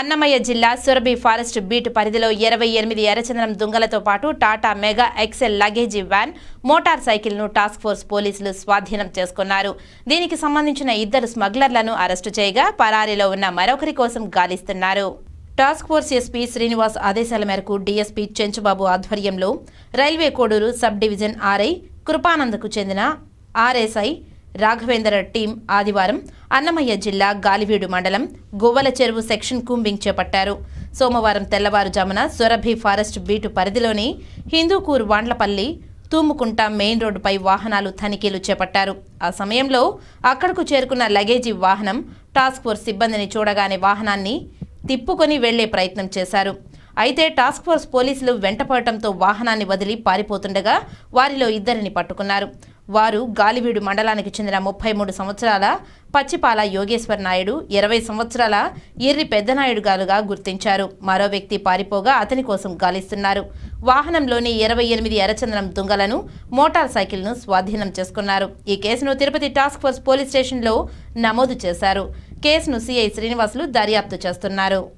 అన్నమయ్య జిల్లా Surabhi forest beat పరిధిలో ఇరవై ఎనిమిది ఎర్రచందనం దుంగలతో పాటు Tata mega excel luggage van motor సైకిల్ను టాస్క్ ఫోర్స్ పోలీసులు స్వాధీనం చేసుకున్నారు. దీనికి సంబంధించిన ఇద్దరు స్మగ్లర్లను అరెస్టు చేయగా పరారీలో ఉన్న మరొకరి కోసం గాలిస్తున్నారు. టాస్క్ ఫోర్స్ ఎస్పీ శ్రీనివాస్ ఆదేశాల మేరకు డీఎస్పీ చెంచుబాబు ఆధ్వర్యంలో railway Koduru sub division RI కృపానందకు చెందిన ఆర్ఎస్ఐ రాఘవేంద్ర టీం ఆదివారం అన్నమయ్య జిల్లా గాలివీడు మండలం గువ్వల చెరువు సెక్షన్ కూంబింగ్ చేపట్టారు. సోమవారం తెల్లవారుజామున సొరభి ఫారెస్ట్ బీటు పరిధిలోని హిందూకూర్ వాండ్లపల్లి తూముకుంట మెయిన్ రోడ్డుపై వాహనాలు తనిఖీలు చేపట్టారు. ఆ సమయంలో అక్కడకు చేరుకున్న లగేజీ వాహనం టాస్క్ ఫోర్స్ సిబ్బందిని చూడగానే వాహనాన్ని తిప్పుకొని వెళ్ళే ప్రయత్నం చేశారు. అయితే టాస్క్ ఫోర్స్ పోలీసులు వెంటపడటంతో వాహనాన్ని వదిలి పారిపోతుండగా వారిలో ఇద్దరిని పట్టుకున్నారు. వారు గాలివీడు మండలానికి చెందిన ముప్పై మూడు సంవత్సరాల పచ్చిపాల యోగేశ్వర్ నాయుడు ఇరవై సంవత్సరాల ఎర్రి పెద్దనాయుడు గారుగా గుర్తించారు. మరో వ్యక్తి పారిపోగా అతని కోసం గాలిస్తున్నారు. వాహనంలోని ఇరవై ఎనిమిది ఎర్రచందనం దుంగలను మోటార్ సైకిల్ను స్వాధీనం చేసుకున్నారు. ఈ కేసును తిరుపతి టాస్క్ ఫోర్స్ పోలీస్ స్టేషన్లో నమోదు చేశారు. కేసును సిఐ శ్రీనివాసులు దర్యాప్తు చేస్తున్నారు.